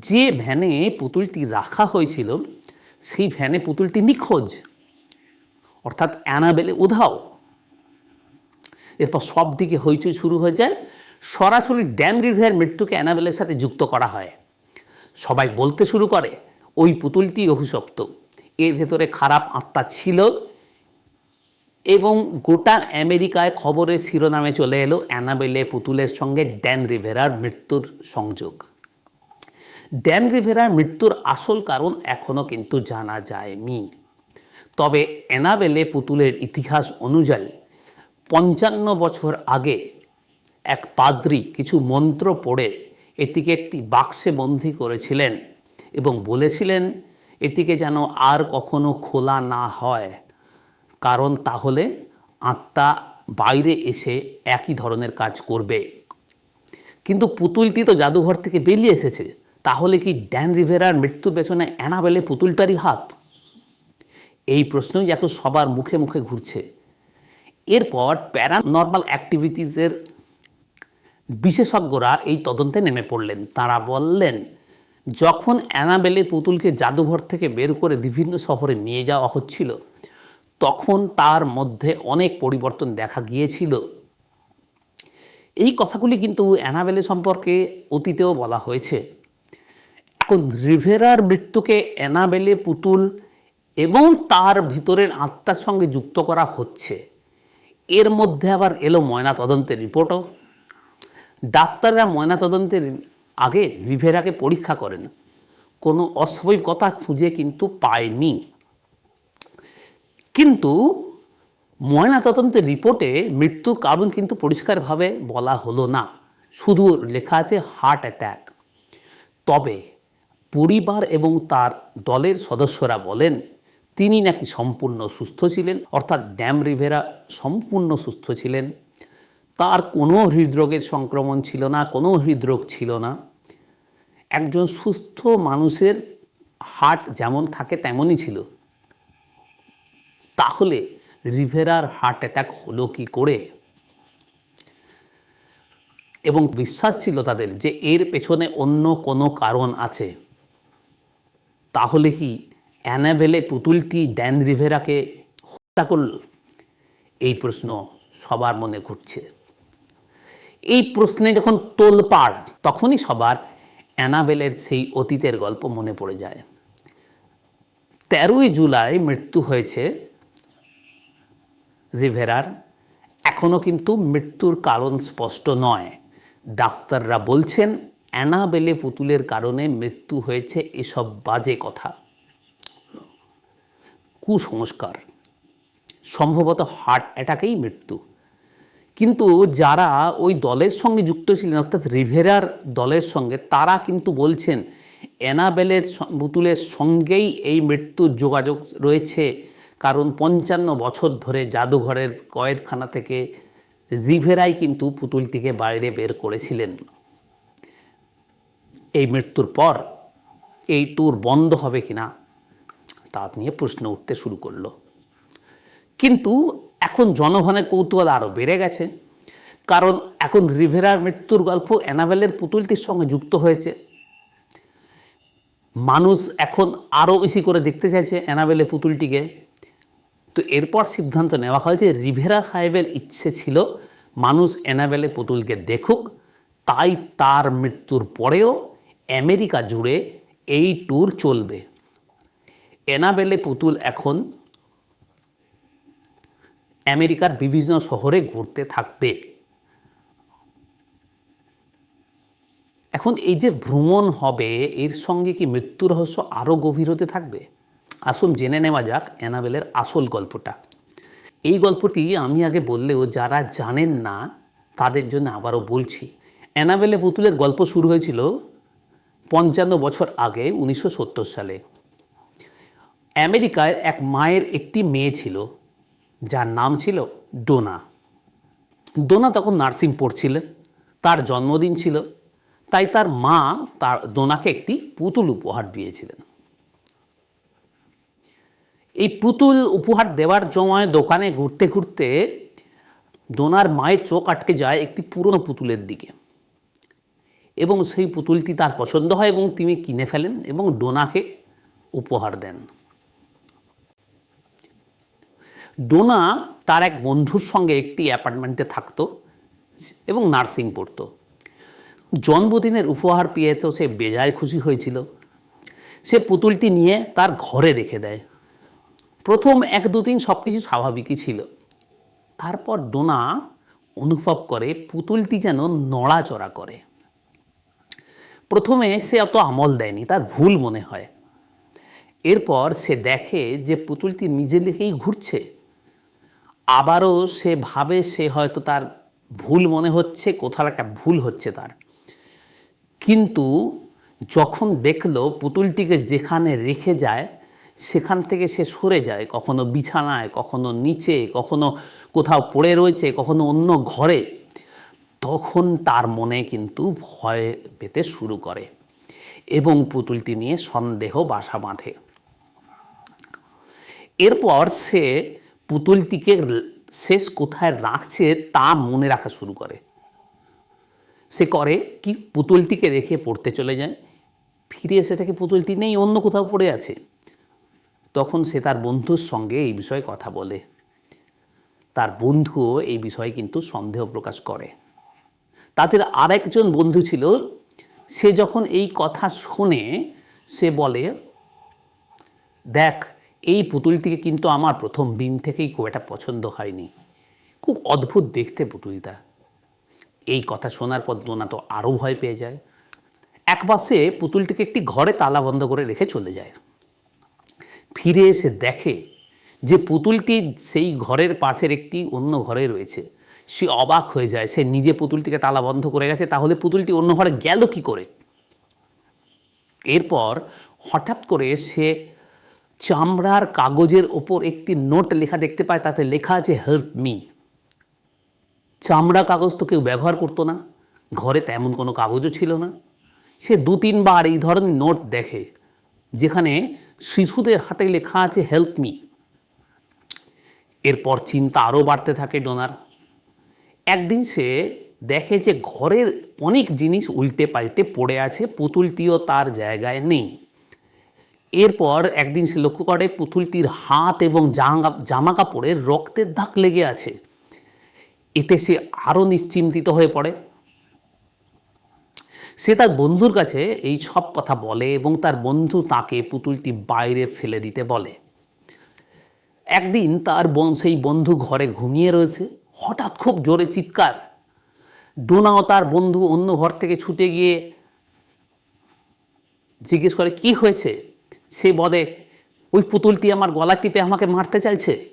যে ভ্যানে পুতুলটি রাখা হয়েছিল, সেই ভ্যানে পুতুলটি নিখোঁজ। অর্থাৎ অ্যানাবেলে উধাও। এরপর সব দিকে হইচই শুরু হয়ে যায়। সরাসরি ড্যাম রিভার মৃত্যুকে অ্যানাবেলের সাথে যুক্ত করা হয়। সবাই বলতে শুরু করে, ওই পুতুলটি অভিশপ্ত। এর ভেতরে খারাপ আত্মা ছিল এবং গোটা আমেরিকায় খবরের শিরোনামে চলে এলো অ্যানাবেলে পুতুলের সঙ্গে ড্যান রিভেরার মৃত্যুর সংযোগ। ড্যান রিভেরার মৃত্যুর আসল কারণ এখনও কিন্তু জানা যায়নি। তবে অ্যানাবেলে পুতুলের ইতিহাস অনুযায়ী পঞ্চান্ন বছর আগে এক পাদ্রী কিছু মন্ত্র পড়ে এটিকে একটি বাক্সে বন্দি করেছিলেন এবং বলেছিলেন, এটিকে যেন আর কখনো খোলা না হয়, কারণ তাহলে আত্মা বাইরে এসে একই ধরনের কাজ করবে। কিন্তু পুতুলটি তো জাদুঘর থেকে বেরিয়ে এসেছে। তাহলে কি ড্যান রিভেরার মৃত্যু পেছনে অ্যানাবেলে পুতুলটারই হাত? এই প্রশ্নই এখন সবার মুখে মুখে ঘুরছে। এরপর প্যারানর্মাল অ্যাক্টিভিটিসের বিশেষজ্ঞরা এই তদন্তে নেমে পড়লেন। তারা বললেন, যখন অ্যানাবেলে পুতুলকে জাদুঘর থেকে বের করে বিভিন্ন শহরে নিয়ে যাওয়া হচ্ছিল, তখন তার মধ্যে অনেক পরিবর্তন দেখা গিয়েছিল। এই কথাগুলি কিন্তু অ্যানাবেলে সম্পর্কে অতীতেও বলা হয়েছে। এখন রিভেরার মৃত্যুকে অ্যানাবেলে, পুতুল এবং তার ভিতরের আত্মার সঙ্গে যুক্ত করা হচ্ছে। এর মধ্যে আবার এলো ময়না তদন্তের রিপোর্টও। ডাক্তাররা ময়না তদন্তের আগে রিভেরাকে পরীক্ষা করেন। কোনো অস্বাভাবিকতা খুঁজে কিন্তু পায়নি। কিন্তু ময়নাতদন্তের রিপোর্টে মৃত্যুর কারণ কিন্তু পরিষ্কারভাবে বলা হলো না। শুধু লেখা আছে হার্ট অ্যাট্যাক তবে পরিবার এবং তার দলের সদস্যরা বলেন, তিনি নাকি সম্পূর্ণ সুস্থ ছিলেন, অর্থাৎ ড্যাম রিভেরা সম্পূর্ণ সুস্থ ছিলেন। তার কোনো হৃদরোগের সংক্রমণ ছিল না, কোনো হৃদরোগ ছিল না। একজন সুস্থ মানুষের হার্ট যেমন থাকে তেমনই ছিল। তাহলে রিভেরার হার্ট অ্যাটাক হলো কি করে? এবং বিশ্বাস ছিল তাদের যে এর পেছনে অন্য কোনো কারণ আছে। তাহলে কি অ্যানাবেলে পুতুলটি ড্যান রিভেরাকে হত্যা করল? এই প্রশ্ন সবার মনে ঘুরছে। এই প্রশ্নে যখন তোলপাড়, তখনই সবার অ্যানাবেলের সেই অতীতের গল্প মনে পড়ে যায়। তেরোই জুলাই মৃত্যু হয়েছে রিভেরার। এখনও কিন্তু মৃত্যুর কারণ স্পষ্ট নয়। ডাক্তাররা বলছেন অ্যানাবেলে পুতুলের কারণে মৃত্যু হয়েছে এসব বাজে কথা। কুসংস্কার, সম্ভবত হার্ট অ্যাটাকেই মৃত্যু। কিন্তু যারা ওই দলের সঙ্গে যুক্ত ছিলেন, অর্থাৎ রিভেরার দলের সঙ্গে, তারা কিন্তু বলছেন, অ্যানাবেলের পুতুলের সঙ্গেই এই মৃত্যুর যোগাযোগ রয়েছে। কারণ পঞ্চান্ন বছর ধরে জাদুঘরের কয়েদখানা থেকে রিভেরাই কিন্তু পুতুলটিকে বাইরে বের করেছিলেন। এই মৃত্যুর পর এই ট্যুর বন্ধ হবে কি না তা নিয়ে প্রশ্ন উঠতে শুরু করল। কিন্তু এখন জনগণের কৌতূহল আরও বেড়ে গেছে। কারণ এখন রিভেরার মৃত্যুর গল্প অ্যানাবেলের পুতুলটির সঙ্গে যুক্ত হয়েছে। মানুষ এখন আরও বেশি করে দেখতে চাইছে অ্যানাবেলে পুতুলটিকে। তো এরপর সিদ্ধান্ত নেওয়া হয় যে রিভেরা সাহেবের ইচ্ছে ছিল মানুষ অ্যানাবেলে পুতুলকে দেখুক, তাই তার মৃত্যুর পরেও আমেরিকা জুড়ে এই ট্যুর চলবে। অ্যানাবেলে পুতুল এখন আমেরিকার বিভিন্ন শহরে ঘুরতে থাকবে। এখন এই যে ভ্রমণ হবে, এর সঙ্গে কি মৃত্যু রহস্য আরও গভীর হতে থাকবে? আসুন জেনে নেওয়া যাক অ্যানাবেলের আসল গল্পটা। এই গল্পটি আমি আগে বললেও যারা জানেন না, তাদের জন্য আবারও বলছি। অ্যানাবেলে পুতুলের গল্প শুরু হয়েছিল পঞ্চান্ন বছর আগে উনিশশো সত্তর সালে। আমেরিকায় এক মায়ের একটি মেয়ে ছিল, যার নাম ছিল ডোনা। ডোনা তখন নার্সিং পড়ছিলেন তার জন্মদিন ছিল, তাই তার মা তার ডোনাকে একটি পুতুল উপহার দিয়েছিলেন। এই পুতুল উপহার দেওয়ার সময় দোকানে ঘুরতে ঘুরতে ডোনার মায়ের চোখ আটকে যায় একটি পুরনো পুতুলের দিকে। এবং সেই পুতুলটি তার পছন্দ হয় এবং তিনি কিনে ফেলেন এবং ডোনাকে উপহার দেন। ডোনা তার এক বন্ধুর সঙ্গে একটি অ্যাপার্টমেন্টে থাকতো এবং নার্সিং পড়তো। জন্মদিনের উপহার পেয়ে তো সে বেজায় খুশি হয়েছিল। সে পুতুলটি নিয়ে তার ঘরে রেখে দেয়। প্রথম এক দু দিন সব কিছু স্বাভাবিকই ছিল। তারপর ডোনা অনুভব করে পুতুলটি যেন নড়াচড়া করে। প্রথমে সে অত আমল দেয়নি, তার ভুল মনে হয়। এরপর সে দেখে যে পুতুলটি নিজে লিখেই ঘুরছে। আবারও সে ভাবে সে হয়তো তার ভুল মনে হচ্ছে, কোথাও একটা ভুল হচ্ছে তার। কিন্তু যখন দেখল পুতুলটিকে যেখানে রেখে যায়, সেখান থেকে সে সরে যায়, কখনো বিছানায়, কখনো নিচে, কখনো কোথাও পড়ে রয়েছে, কখনো অন্য ঘরে। তখন তার মনে কিন্তু ভয় পেতে শুরু করে এবং পুতুলটি নিয়ে সন্দেহ বাসা বাঁধে। এরপর সে পুতুলটিকে শেষ কোথায় রাখছে তা মনে রাখা শুরু করে। সে করে কি পুতুলটিকে রেখে পড়তে চলে যায়, ফিরে এসে থেকে পুতুলটি নেই, অন্য কোথাও পড়ে আছে। তখন সে তার বন্ধুর সঙ্গে এই বিষয়ে কথা বলে। তার বন্ধুও এই বিষয়ে কিন্তু সন্দেহ প্রকাশ করে। তাদের আরেকজন বন্ধু ছিল, সে যখন এই কথা শোনে, সে বলে, দেখ, এই পুতুলটিকে কিন্তু আমার প্রথম দিন থেকেই খুব একটা পছন্দ হয়নি। খুব অদ্ভুত দেখতে পুতুলটা। এই কথা শোনার পর দোনা তো আরও ভয় পেয়ে যায়। এক পাশে পুতুলটিকে একটি ঘরে তালা বন্ধ করে রেখে চলে যায়। ফিরে এসে দেখে যে পুতুলটি সেই ঘরের পাশের একটি অন্য ঘরে রয়েছে। সে অবাক হয়ে যায়, সে নিজে পুতুলটিকে তালা বন্ধ করে গেছে, তাহলে পুতুলটি অন্য ঘরে গেল কি করে? এরপর হঠাৎ করে সে চামড়ার কাগজের ওপর একটি নোট লেখা দেখতে পায়, তাতে লেখা আছে হেল্প মি চামড়া কাগজ তো কেউ ব্যবহার করতো না, ঘরে তেমন কোনো কাগজও ছিল না। সে দু তিনবার এই ধরনের নোট দেখে, যেখানে শিশুদের হাতে লেখা আছে হেল্প মি এরপর চিন্তা আরও বাড়তে থাকে ডোনার। একদিন সে দেখে যে ঘরের অনেক জিনিস উল্টে পাল্টে পড়ে আছে, পুতুলটিও তার জায়গায় নেই। এরপর একদিন সে লক্ষ্য করে পুতুলটির হাত এবং জামা জামা কাপড়ে রক্তের দাগ লেগে আছে। এতে সে আরও নিশ্চিন্তিত হয়ে পড়ে। সে তার বন্ধুর কাছে এই সব কথা বলে এবং তার বন্ধু তাকে পুতুলটি বাইরে ফেলে দিতে বলে। একদিন তার সেই বন্ধু ঘরে ঘুমিয়ে রয়েছে। হঠাৎ খুব জোরে চিৎকার। ডোনাও তার বন্ধু অন্য ঘর থেকে ছুটে গিয়ে জিজ্ঞেস করে, কি হয়েছে? সে বদে ওই পুতুলটি আমার গলা টিপে আমাকে মারতে চাইছে।